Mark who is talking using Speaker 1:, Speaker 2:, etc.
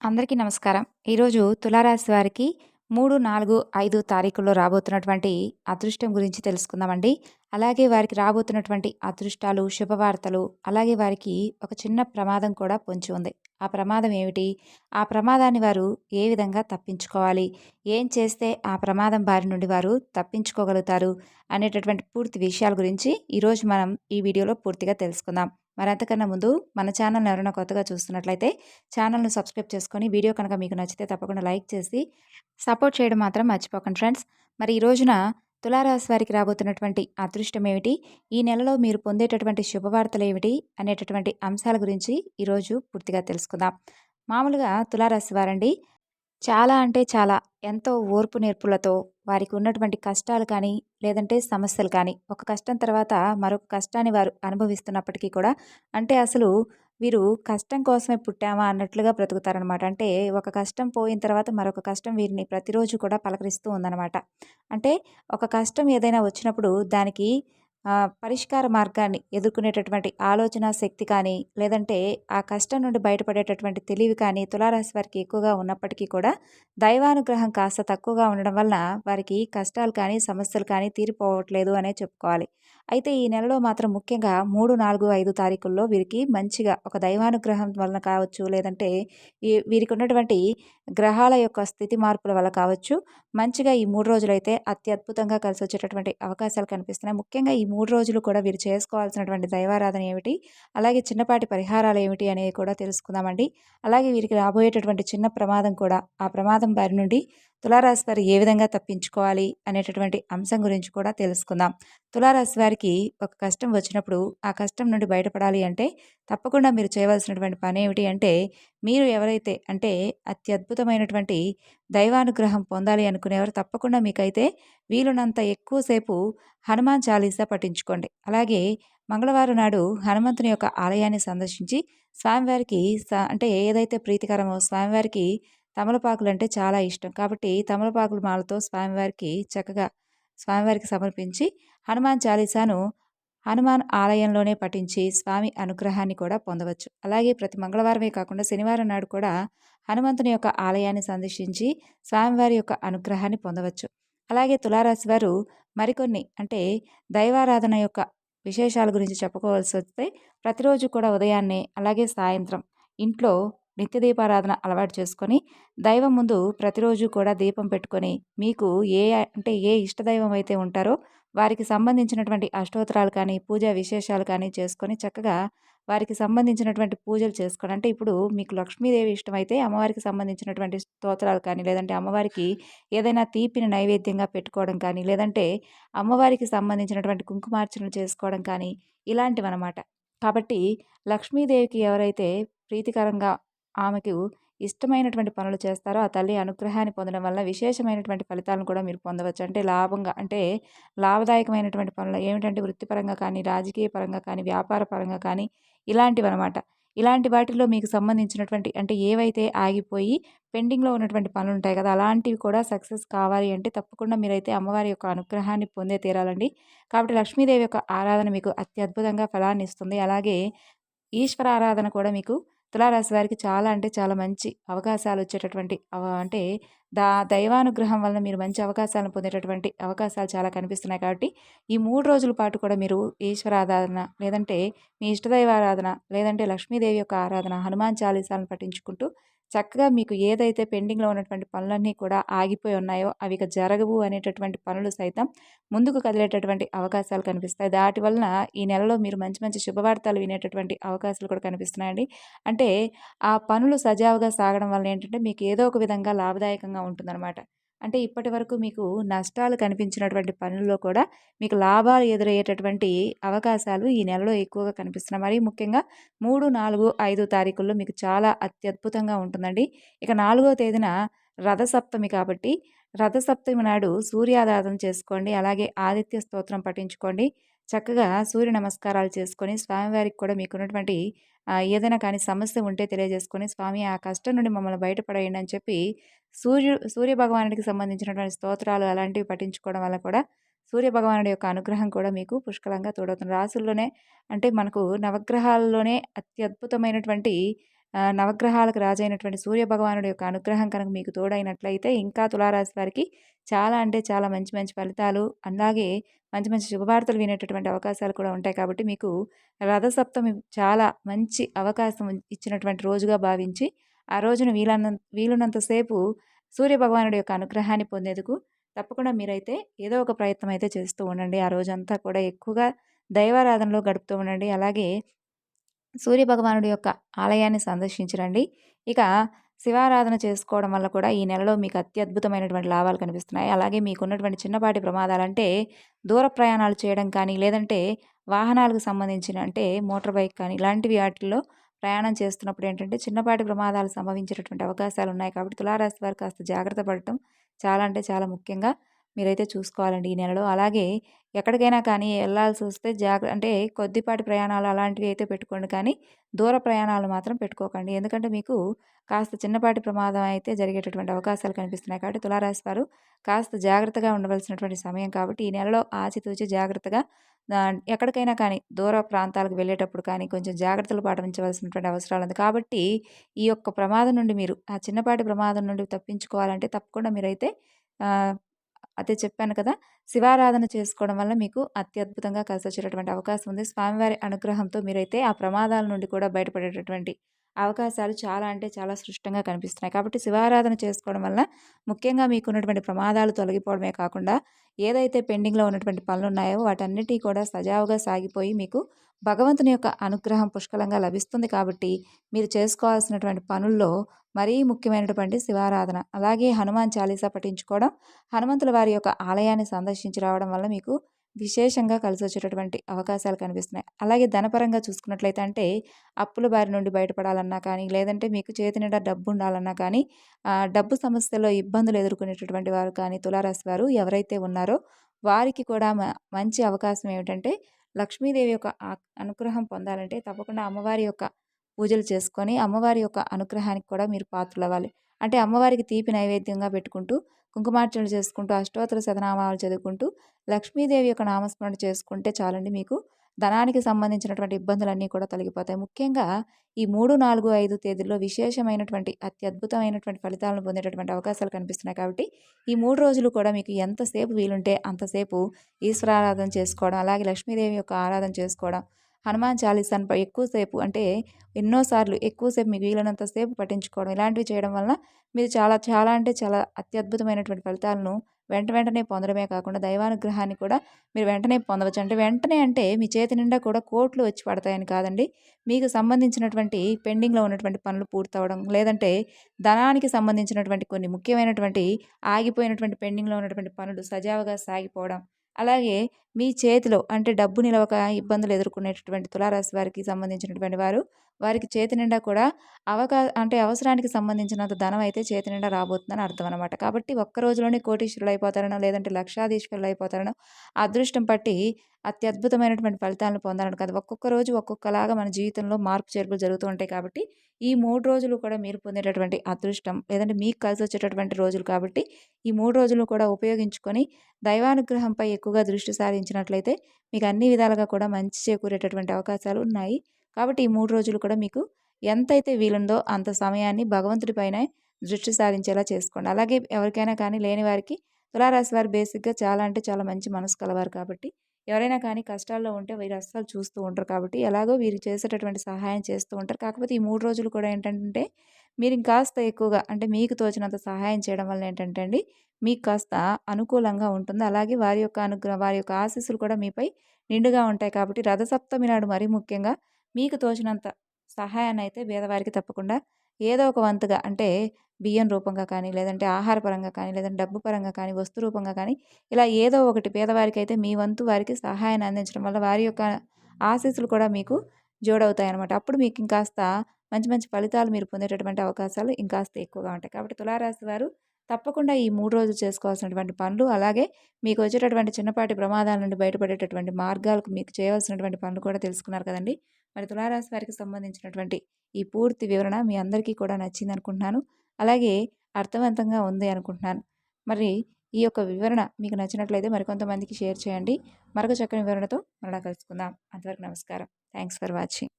Speaker 1: అందరికీ నమస్కారం. ఈరోజు తులారాశి వారికి 3, 4, 5 తారీఖుల్లో రాబోతున్నటువంటి అదృష్టం గురించి తెలుసుకుందామండి. అలాగే వారికి రాబోతున్నటువంటి అదృష్టాలు, శుభవార్తలు, అలాగే వారికి ఒక చిన్న ప్రమాదం కూడా పొంచి ఉంది. ఆ ప్రమాదం ఏమిటి? ఆ ప్రమాదాన్ని వారు ఏ విధంగా తప్పించుకోవాలి? ఏం చేస్తే ఆ ప్రమాదం బారి నుండి వారు తప్పించుకోగలుగుతారు? అనేటటువంటి పూర్తి విషయాల గురించి ఈరోజు మనం ఈ వీడియోలో పూర్తిగా తెలుసుకుందాం. మరి అంతకన్నా ముందు మన ఛానల్ని ఎవరైనా కొత్తగా చూస్తున్నట్లయితే ఛానల్ను సబ్స్క్రైబ్ చేసుకొని వీడియో కనుక మీకు నచ్చితే తప్పకుండా లైక్ చేసి సపోర్ట్ చేయడం మాత్రం మర్చిపోకండి ఫ్రెండ్స్. మరి ఈ రోజున తులారాశి వారికి రాబోతున్నటువంటి అదృష్టం ఏమిటి? ఈ నెలలో మీరు పొందేటటువంటి శుభవార్తలు ఏమిటి? అనేటటువంటి అంశాల గురించి ఈరోజు పూర్తిగా తెలుసుకుందాం. మామూలుగా తులారాశి వారండి చాలా అంటే చాలా. ఎంతో ఓర్పు నేర్పులతో వారికి ఉన్నటువంటి కష్టాలు కానీ లేదంటే సమస్యలు కానీ ఒక కష్టం తర్వాత మరొక కష్టాన్ని వారు అనుభవిస్తున్నప్పటికీ కూడా అంటే అసలు వీరు కష్టం కోసమే పుట్టామా అన్నట్లుగా బ్రతుకుతారనమాట. అంటే ఒక కష్టం పోయిన తర్వాత మరొక కష్టం వీరిని ప్రతిరోజు కూడా పలకరిస్తూ ఉందన్నమాట అంటే ఒక కష్టం ఏదైనా వచ్చినప్పుడు దానికి పరిష్కార మార్గాన్ని ఎదుర్కొనేటటువంటి ఆలోచన శక్తి కానీ లేదంటే ఆ కష్టం నుండి బయటపడేటటువంటి తెలివి కానీ తులారాశి వారికి ఎక్కువగా ఉన్నప్పటికీ కూడా దైవానుగ్రహం కాస్త తక్కువగా ఉండడం వలన వారికి కష్టాలు కానీ సమస్యలు కానీ తీరిపోవట్లేదు అనే చెప్పుకోవాలి. అయితే ఈ నెలలో మాత్రం ముఖ్యంగా మూడు నాలుగు ఐదు తారీఖుల్లో వీరికి మంచిగా ఒక దైవానుగ్రహం వలన కావచ్చు లేదంటే వీరికి ఉన్నటువంటి గ్రహాల యొక్క స్థితి మార్పుల వల్ల కావచ్చు. మంచిగా ఈ మూడు రోజులైతే అత్యద్భుతంగా కలిసి వచ్చేటటువంటి అవకాశాలు కనిపిస్తున్నాయి. ముఖ్యంగా ఈ మూడు రోజులు కూడా వీరు చేసుకోవాల్సినటువంటి దైవారాధన ఏమిటి? అలాగే చిన్నపాటి పరిహారాలు ఏమిటి అనేవి కూడా తెలుసుకుందామండి. అలాగే వీరికి రాబోయేటటువంటి చిన్న ప్రమాదం కూడా ఆ ప్రమాదం బారి నుండి తులారాశి వారు ఏ విధంగా తప్పించుకోవాలి అనేటటువంటి అంశం గురించి కూడా తెలుసుకుందాం. తులారాశి వారికి ఒక కష్టం వచ్చినప్పుడు ఆ కష్టం నుండి బయటపడాలి అంటే తప్పకుండా మీరు చేయవలసినటువంటి పని ఏమిటి అంటే మీరు ఎవరైతే అంటే అత్యద్భుతమైనటువంటి దైవానుగ్రహం పొందాలి అనుకునేవారు తప్పకుండా మీకైతే వీలునంత ఎక్కువసేపు హనుమాన్ చాలీసా పఠించుకోండి. అలాగే మంగళవారం నాడు హనుమంతుని యొక్క ఆలయాన్ని సందర్శించి స్వామివారికి అంటే ఏదైతే ప్రీతికరమో స్వామివారికి తమలపాకులు అంటే చాలా ఇష్టం. కాబట్టి తమలపాకుల మాలతో స్వామివారికి చక్కగా స్వామివారికి సమర్పించి హనుమాన్ చాలీసాను హనుమాన్ ఆలయంలోనే పఠించి స్వామి అనుగ్రహాన్ని కూడా పొందవచ్చు. అలాగే ప్రతి మంగళవారమే కాకుండా శనివారం నాడు కూడా హనుమంతుని యొక్క ఆలయాన్ని సందర్శించి స్వామివారి యొక్క అనుగ్రహాన్ని పొందవచ్చు. అలాగే తులారాశి వారు మరికొన్ని అంటే దైవారాధన యొక్క విశేషాల గురించి చెప్పుకోవాల్సి వస్తే ప్రతిరోజు కూడా ఉదయాన్నే అలాగే సాయంత్రం ఇంట్లో నిత్య దీపారాధన అలవాటు చేసుకొని దైవం ముందు ప్రతిరోజు కూడా దీపం పెట్టుకొని మీకు ఏ అంటే ఏ ఇష్టదైవం అయితే ఉంటారో వారికి సంబంధించినటువంటి అష్టోత్తరాలు కానీ పూజా విశేషాలు కానీ చేసుకొని చక్కగా వారికి సంబంధించినటువంటి పూజలు చేసుకోండి. అంటే ఇప్పుడు మీకు లక్ష్మీదేవి ఇష్టమైతే అమ్మవారికి సంబంధించినటువంటి స్తోత్రాలు కానీ లేదంటే అమ్మవారికి ఏదైనా తీపిని నైవేద్యంగా పెట్టుకోవడం కానీ లేదంటే అమ్మవారికి సంబంధించినటువంటి కుంకుమార్చనలు చేసుకోవడం కానీ ఇలాంటివన్నమాట. కాబట్టి లక్ష్మీదేవికి ఎవరైతే ప్రీతికరంగా ఆమెకు ఇష్టమైనటువంటి పనులు చేస్తారో ఆ తల్లి అనుగ్రహాన్ని పొందడం వల్ల విశేషమైనటువంటి ఫలితాలను కూడా మీరు పొందవచ్చు. అంటే లాభంగా అంటే లాభదాయకమైనటువంటి పనులు ఏమిటంటే వృత్తిపరంగా కానీ రాజకీయ పరంగా కానీ వ్యాపార పరంగా కానీ ఇలాంటివి అనమాట ఇలాంటి వాటిల్లో మీకు సంబంధించినటువంటి అంటే ఏవైతే ఆగిపోయి పెండింగ్లో ఉన్నటువంటి పనులు ఉంటాయి కదా అలాంటివి కూడా సక్సెస్ కావాలి అంటే తప్పకుండా మీరైతే అమ్మవారి యొక్క అనుగ్రహాన్ని పొందే తీరాలండి. కాబట్టి లక్ష్మీదేవి యొక్క ఆరాధన మీకు అత్యద్భుతంగా ఫలాన్ని ఇస్తుంది. అలాగే ఈశ్వర ఆరాధన కూడా మీకు తులారాశి వారికి చాలా అంటే చాలా మంచి అవకాశాలు వచ్చేటటువంటి అంటే దా దైవానుగ్రహం వలన మీరు మంచి అవకాశాలను పొందేటటువంటి అవకాశాలు చాలా కనిపిస్తున్నాయి కాబట్టి ఈ మూడు రోజుల పాటు కూడా మీరు ఈశ్వర ఆరాధన లేదంటే మీ ఇష్టదైవారాధన లేదంటే లక్ష్మీదేవి యొక్క ఆరాధన హనుమాన్ చాలీసాలను పఠించుకుంటూ చక్కగా మీకు ఏదైతే పెండింగ్లో ఉన్నటువంటి పనులన్నీ కూడా ఆగిపోయి ఉన్నాయో అవి ఇక జరగవు అనేటటువంటి పనులు సైతం ముందుకు కదిలేటటువంటి అవకాశాలు కనిపిస్తాయి. దాటి వలన ఈ నెలలో మీరు మంచి మంచి శుభవార్తలు వినేటటువంటి అవకాశాలు కూడా కనిపిస్తున్నాయండి. అంటే ఆ పనులు సజావుగా సాగడం వల్ల ఏంటంటే మీకు ఏదో ఒక విధంగా లాభదాయకంగా ఉంటుందన్నమాట. అంటే ఇప్పటి వరకు మీకు నష్టాలు కనిపించినటువంటి పనుల్లో కూడా మీకు లాభాలు ఎదురయ్యేటటువంటి అవకాశాలు ఈ నెలలో ఎక్కువగా కనిపిస్తున్నాయి. మరి ముఖ్యంగా మూడు నాలుగు ఐదు తారీఖుల్లో మీకు చాలా అత్యద్భుతంగా ఉంటుందండి. ఇక నాలుగో తేదీన రథసప్తమి కాబట్టి రథసప్తమి నాడు సూర్యారాధన చేసుకోండి. అలాగే ఆదిత్య స్తోత్రం పఠించుకోండి. చక్కగా సూర్య నమస్కారాలు చేసుకొని స్వామివారికి కూడా మీకున్నటువంటి ఏదైనా కానీ సమస్య ఉంటే తెలియజేసుకొని స్వామి ఆ కష్టం నుండి మమ్మల్ని బయటపడేయండి అని చెప్పి సూర్యు సూర్య భగవానుడికి సంబంధించినటువంటి స్తోత్రాలు అలాంటివి పఠించుకోవడం వల్ల కూడా సూర్య భగవానుడి యొక్క అనుగ్రహం కూడా మీకు పుష్కలంగా తోడవుతుంది. రాసుల్లోనే అంటే మనకు నవగ్రహాల్లోనే అత్యద్భుతమైనటువంటి నవగ్రహాలకు రాజైనటువంటి సూర్య భగవానుడి యొక్క అనుగ్రహం కనుక మీకు తోడైనట్లయితే ఇంకా తులారాశి వారికి చాలా అంటే చాలా మంచి మంచి ఫలితాలు అలాగే మంచి మంచి శుభవార్తలు వినేటటువంటి అవకాశాలు కూడా ఉంటాయి కాబట్టి మీకు రథసప్తమి చాలా మంచి అవకాశం ఇచ్చినటువంటి రోజుగా భావించి ఆ రోజున వీలన్న వీలున్నంతసేపు సూర్యభగవానుడి యొక్క అనుగ్రహాన్ని పొందేందుకు తప్పకుండా మీరైతే ఏదో ఒక ప్రయత్నం అయితే చేస్తూ ఉండండి. ఆ రోజంతా కూడా ఎక్కువగా దైవారాధనలో గడుపుతూ ఉండండి. అలాగే సూర్యభగవానుడి యొక్క ఆలయాన్ని సందర్శించరండి. ఇక శివారాధన చేసుకోవడం వల్ల కూడా ఈ నెలలో మీకు అత్యద్భుతమైనటువంటి లాభాలు కనిపిస్తున్నాయి. అలాగే మీకున్నటువంటి చిన్నపాటి ప్రమాదాలంటే దూర ప్రయాణాలు చేయడం కానీ లేదంటే వాహనాలకు సంబంధించిన అంటే మోటార్ బైక్ కానీ ఇలాంటివి వాటిల్లో ప్రయాణం చేస్తున్నప్పుడు ఏంటంటే చిన్నపాటి ప్రమాదాలు సంభవించేటటువంటి అవకాశాలు ఉన్నాయి. కాబట్టి తులారాశి వారు కాస్త జాగ్రత్త పడటం చాలా అంటే చాలా ముఖ్యంగా మీరైతే చూసుకోవాలండి ఈ నెలలో. అలాగే ఎక్కడికైనా కానీ వెళ్ళాల్సి వస్తే జాగ్ర అంటే కొద్దిపాటి ప్రయాణాలు అలాంటివి అయితే పెట్టుకోండి. కానీ దూర ప్రయాణాలు మాత్రం పెట్టుకోకండి. ఎందుకంటే మీకు కాస్త చిన్నపాటి ప్రమాదం అయితే జరిగేటటువంటి అవకాశాలు కనిపిస్తున్నాయి. కాబట్టి తులారాశి వారు కాస్త జాగ్రత్తగా ఉండవలసినటువంటి సమయం కాబట్టి ఈ నెలలో ఆచితూచి జాగ్రత్తగా ఎక్కడికైనా కానీ దూర ప్రాంతాలకు వెళ్ళేటప్పుడు కానీ కొంచెం జాగ్రత్తలు పాటించవలసినటువంటి అవసరాలు ఉంది. కాబట్టి ఈ యొక్క ప్రమాదం నుండి మీరు ఆ చిన్నపాటి ప్రమాదం నుండి తప్పించుకోవాలంటే తప్పకుండా మీరైతే అదే చెప్పాను కదా! శివారాధన చేసుకోవడం వల్ల మీకు అత్యద్భుతంగా కలిసి వచ్చేటటువంటి అవకాశం ఉంది. స్వామివారి అనుగ్రహంతో మీరైతే ఆ ప్రమాదాల నుండి కూడా బయటపడేటటువంటి అవకాశాలు చాలా అంటే చాలా స్పష్టంగా కనిపిస్తున్నాయి. కాబట్టి శివారాధన చేసుకోవడం వల్ల ముఖ్యంగా మీకున్నటువంటి ప్రమాదాలు తొలగిపోవడమే కాకుండా ఏదైతే పెండింగ్లో ఉన్నటువంటి పనులు ఉన్నాయో వాటన్నిటి కూడా సజావుగా సాగిపోయి మీకు భగవంతుని యొక్క అనుగ్రహం పుష్కలంగా లభిస్తుంది. కాబట్టి మీరు చేసుకోవాల్సినటువంటి పనుల్లో మరీ ముఖ్యమైనటువంటి శివారాధన. అలాగే హనుమాన్ చాలీసా పఠించుకోవడం హనుమంతుల వారి యొక్క ఆలయాన్ని సందర్శించి రావడం వల్ల మీకు విశేషంగా కలిసి వచ్చేటటువంటి అవకాశాలు కనిపిస్తున్నాయి. అలాగే ధనపరంగా చూసుకున్నట్లయితే అంటే అప్పుల బారి నుండి బయటపడాలన్నా కానీ లేదంటే మీకు చేతి నిండా డబ్బు ఉండాలన్నా కానీ డబ్బు సమస్యలో ఇబ్బందులు ఎదుర్కొనేటటువంటి వారు కానీ తులారాశి వారు ఎవరైతే ఉన్నారో వారికి కూడా మంచి అవకాశం ఏమిటంటే లక్ష్మీదేవి యొక్క అనుగ్రహం పొందాలంటే తప్పకుండా అమ్మవారి యొక్క పూజలు చేసుకొని అమ్మవారి యొక్క అనుగ్రహానికి కూడా మీరు పాత్రలవ్వాలి. అంటే అమ్మవారికి తీపి నైవేద్యంగా పెట్టుకుంటూ కుంకుమార్చనలు చేసుకుంటూ అష్టోత్తర శతనామాలు చదువుకుంటూ లక్ష్మీదేవి యొక్క నామస్మరణ చేసుకుంటే చాలండి మీకు ధనానికి సంబంధించినటువంటి ఇబ్బందులన్నీ కూడా తొలగిపోతాయి. ముఖ్యంగా ఈ మూడు నాలుగు ఐదు తేదీల్లో విశేషమైనటువంటి అత్యద్భుతమైనటువంటి ఫలితాలను పొందేటటువంటి అవకాశాలు కనిపిస్తున్నాయి కాబట్టి ఈ మూడు రోజులు కూడా మీకు ఎంతసేపు వీలుంటే అంతసేపు ఈశ్వరారాధన చేసుకోవడం అలాగే లక్ష్మీదేవి యొక్క ఆరాధన చేసుకోవడం హనుమాన్ చాలీసాను ఎక్కువసేపు అంటే ఎన్నోసార్లు ఎక్కువసేపు మీకు వీలైనంతసేపు పఠించుకోవడం ఇలాంటివి చేయడం వలన మీరు చాలా చాలా అంటే చాలా అత్యద్భుతమైనటువంటి ఫలితాలను వెంట వెంటనే పొందడమే కాకుండా దైవానుగ్రహాన్ని కూడా మీరు వెంటనే పొందవచ్చు. అంటే వెంటనే అంటే మీ చేతి నిండా కూడా కోట్లు వచ్చి పడతాయని కాదండి. మీకు సంబంధించినటువంటి పెండింగ్లో ఉన్నటువంటి పనులు పూర్తవడం లేదంటే ధనానికి సంబంధించినటువంటి కొన్ని ముఖ్యమైనటువంటి ఆగిపోయినటువంటి పెండింగ్లో ఉన్నటువంటి పనులు సజావుగా సాగిపోవడం అలాగే మీ చేతిలో అంటే డబ్బు నిలవక ఇబ్బందులు ఎదుర్కొనేటటువంటి తులారాశి వారికి సంబంధించినటువంటి వారు వారికి చేతి నిండా కూడా అవకా అంటే అవసరానికి సంబంధించినంత ధనం అయితే చేతి నిండా రాబోతుందని అర్థం అనమాట కాబట్టి ఒక్క రోజులోనే కోటీశ్వరులు అయిపోతారనో లేదంటే లక్షాధీశ్వరులు అయిపోతారనో అదృష్టం పట్టి అత్యద్భుతమైనటువంటి ఫలితాలను పొందాలని కాదు. ఒక్కొక్క రోజు ఒక్కొక్కలాగా మన జీవితంలో మార్పు చేర్పులు జరుగుతూ ఉంటాయి కాబట్టి ఈ మూడు రోజులు కూడా మీరు పొందేటటువంటి అదృష్టం లేదంటే మీకు కలిసి వచ్చేటటువంటి రోజులు కాబట్టి ఈ మూడు రోజులు కూడా ఉపయోగించుకొని దైవానుగ్రహంపై ఎక్కువగా దృష్టి సారించినట్లయితే మీకు అన్ని విధాలుగా కూడా మంచి చేకూరేటటువంటి అవకాశాలు ఉన్నాయి. కాబట్టి ఈ మూడు రోజులు కూడా మీకు ఎంతైతే వీలుందో అంత సమయాన్ని భగవంతుడిపైనే దృష్టి సారించేలా చేసుకోండి. అలాగే ఎవరికైనా కానీ లేని వారికి తులారాశి వారు బేసిక్గా చాలా అంటే చాలా మంచి మనసు కలవారు కాబట్టి ఎవరైనా కానీ కష్టాల్లో ఉంటే వీరు అస్సలు చూస్తూ ఉంటారు కాబట్టి ఎలాగో వీరు చేసేటటువంటి సహాయం చేస్తూ ఉంటారు. కాకపోతే ఈ మూడు రోజులు కూడా ఏంటంటే మీరు ఇంకాస్త ఎక్కువగా అంటే మీకు తోచినంత సహాయం చేయడం వల్ల ఏంటంటే అండి మీకు కాస్త అనుకూలంగా ఉంటుంది. అలాగే వారి యొక్క అనుగ్రహం వారి యొక్క ఆశీస్సులు కూడా మీపై నిండుగా ఉంటాయి కాబట్టి రథసప్తమి నాడు మరీ ముఖ్యంగా మీకు తోచినంత సహాయాన్ని అయితే పేదవారికి తప్పకుండా ఏదో ఒక వంతుగా అంటే బియ్యం రూపంగా కానీ లేదంటే ఆహార పరంగా కానీ లేదంటే డబ్బు పరంగా కానీ వస్తు రూపంగా కానీ ఇలా ఏదో ఒకటి పేదవారికి అయితే మీ వంతు వారికి సహాయాన్ని అందించడం వల్ల వారి యొక్క ఆశీస్సులు కూడా మీకు జోడవుతాయి అనమాట అప్పుడు మీకు ఇంకాస్త మంచి మంచి ఫలితాలు మీరు పొందేటటువంటి అవకాశాలు ఇంకాస్త ఎక్కువగా ఉంటాయి. కాబట్టి తులారాశి వారు తప్పకుండా ఈ మూడు రోజులు చేసుకోవాల్సినటువంటి పనులు అలాగే మీకు వచ్చేటటువంటి చిన్నపాటి ప్రమాదాల నుండి బయటపడేటటువంటి మార్గాలకు మీకు చేయవలసినటువంటి పనులు కూడా తెలుసుకున్నారు కదండి. మరి తులారాశి వారికి సంబంధించినటువంటి ఈ పూర్తి వివరణ మీ అందరికీ కూడా నచ్చింది అనుకుంటున్నాను. అలాగే అర్థవంతంగా ఉంది అనుకుంటున్నాను. మరి ఈ యొక్క వివరణ మీకు నచ్చినట్లయితే మరికొంతమందికి షేర్ చేయండి. మరొక చక్కని వివరణతో మరలా కలుసుకుందాం. అంతవరకు నమస్కారం. Thanks for watching.